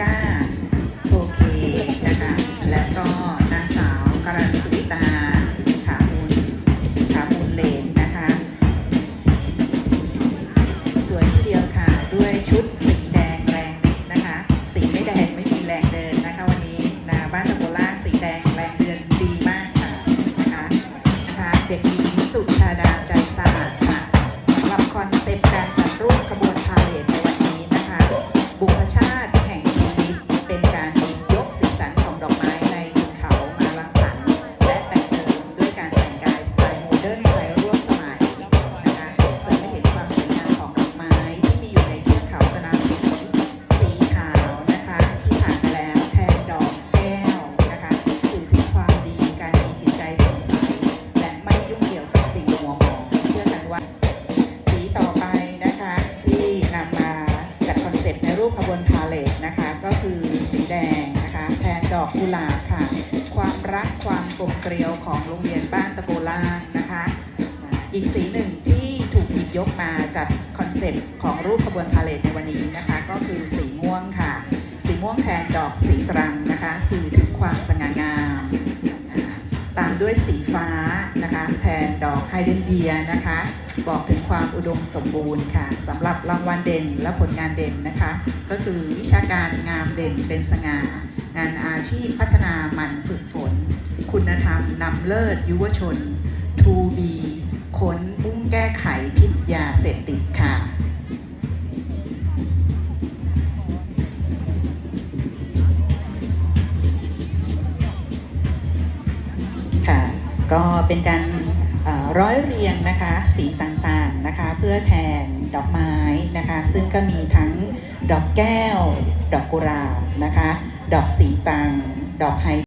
ก้าโอเคนะคะและก็นางสาวกรันสุวิตาขามูลขามูลเลนนะคะ สวยทีเดียวค่ะด้วยชุดสีแดงแรงนะคะ สีไม่แดงไม่มีแรงเดินนะคะวันนี้นะคะบ้านตะโกล่าสีแดงแรงเดินดีมากค่ะนะคะนะคะเด็กหญิงสุชาดาใจสะอาดค่ะสำหรับคอนเซ็ปต์ ดอกกุหลาบค่ะ ความรักความกลมเกลียวของโรงเรียนบ้านตะโกล่างนะคะ อีกสีหนึ่งที่ถูกหยิบยกมาจัดคอนเซปต์ของรูปขบวนพาเลทในวันนี้นะคะ ก็คือสีม่วงค่ะ สีม่วงแทนดอกสีตรังนะคะ สื่อถึงความสง่างาม ตามด้วยสีฟ้านะคะ แทนดอกไฮเดรนเยียนะคะ บอกถึงความอุดมสมบูรณ์ค่ะสำหรับรางวัลเด่นและผลงานเด่นนะคะ ก็คือวิชาการงามเด่นเป็นสง่า งานอาชีพพัฒนาหมันฝึกฝน คุณธรรมนำเลิศยุวชน 2B ค้นบุ้งแก้ไขพิษยาเสพติดค่ะค่ะก็เป็นการ ร้อยเรียงนะคะสีต่างๆนะคะเพื่อแทนดอกไม้นะคะซึ่งก็มีทั้งดอกแก้ว ดอกกุหลาบนะคะดอกสีตัง ดอกไฮ